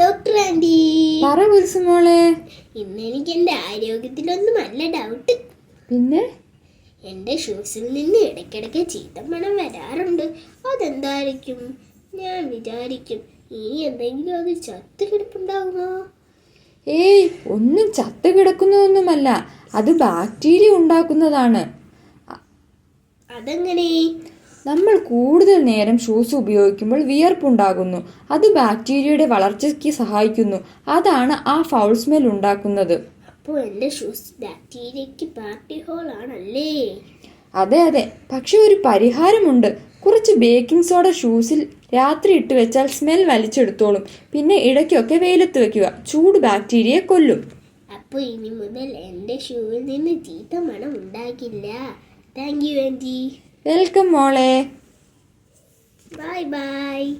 Doctor anti പറ കുരിശുമോളെ ഇന്ന് എനിക്ക് എന്റെ ആരോഗ്യത്തിലൊന്നും അല്ല ഡൗട്ട് പിന്നെ? എന്റെ ഷൂസിൽ നിന്ന് ഇടയ്ക്കിടയ്ക്ക് ചീത്തമണം വരാറുണ്ട്. അതെന്തായിരിക്കും? ഞാൻ വിചാരിക്കും ഇനി എന്തെങ്കിലും അത് ചത്തു കിടപ്പുണ്ടാകുമോ ഏയ് ഒന്നും ചത്ത കിടക്കുന്നതൊന്നുമല്ല. അത് ബാക്ടീരിയ ഉണ്ടാക്കുന്നതാണ്. അതെങ്ങനെ? നമ്മൾ കൂടുതൽ നേരം ഷൂസ് ഉപയോഗിക്കുമ്പോൾ വിയർപ്പുണ്ടാകുന്നു. അത് ബാക്ടീരിയയുടെ വളർച്ചയ്ക്ക് സഹായിക്കുന്നു. അതാണ് ആ ഫൗൾ സ്മെൽ ഉണ്ടാക്കുന്നത്. അപ്പോൾ എന്റെ ഷൂസ് ബാക്ടീരിയയ്ക്ക് പാർട്ടി ഹോൾ ആണല്ലേ? അതെ അതെ. പക്ഷെ ഒരു പരിഹാരമുണ്ട്. കുറച്ച് ബേക്കിംഗ് സോഡ ഷൂസിൽ രാത്രി ഇട്ട് വെച്ചാൽ സ്മെൽ വലിച്ചെടുത്തോളും. പിന്നെ ഇടയ്ക്കൊക്കെ വെയിലത്ത് വെക്കുക. ചൂട് ബാക്ടീരിയയെ കൊല്ലും. അപ്പോൾ ഇനി മുതൽ എന്റെ ഷൂവിൽ നിന്ന് ചീത്ത മണം ഉണ്ടാകില്ല. താങ്ക് യു ആന്റി വെൽക്കം മോളെ. Bye bye.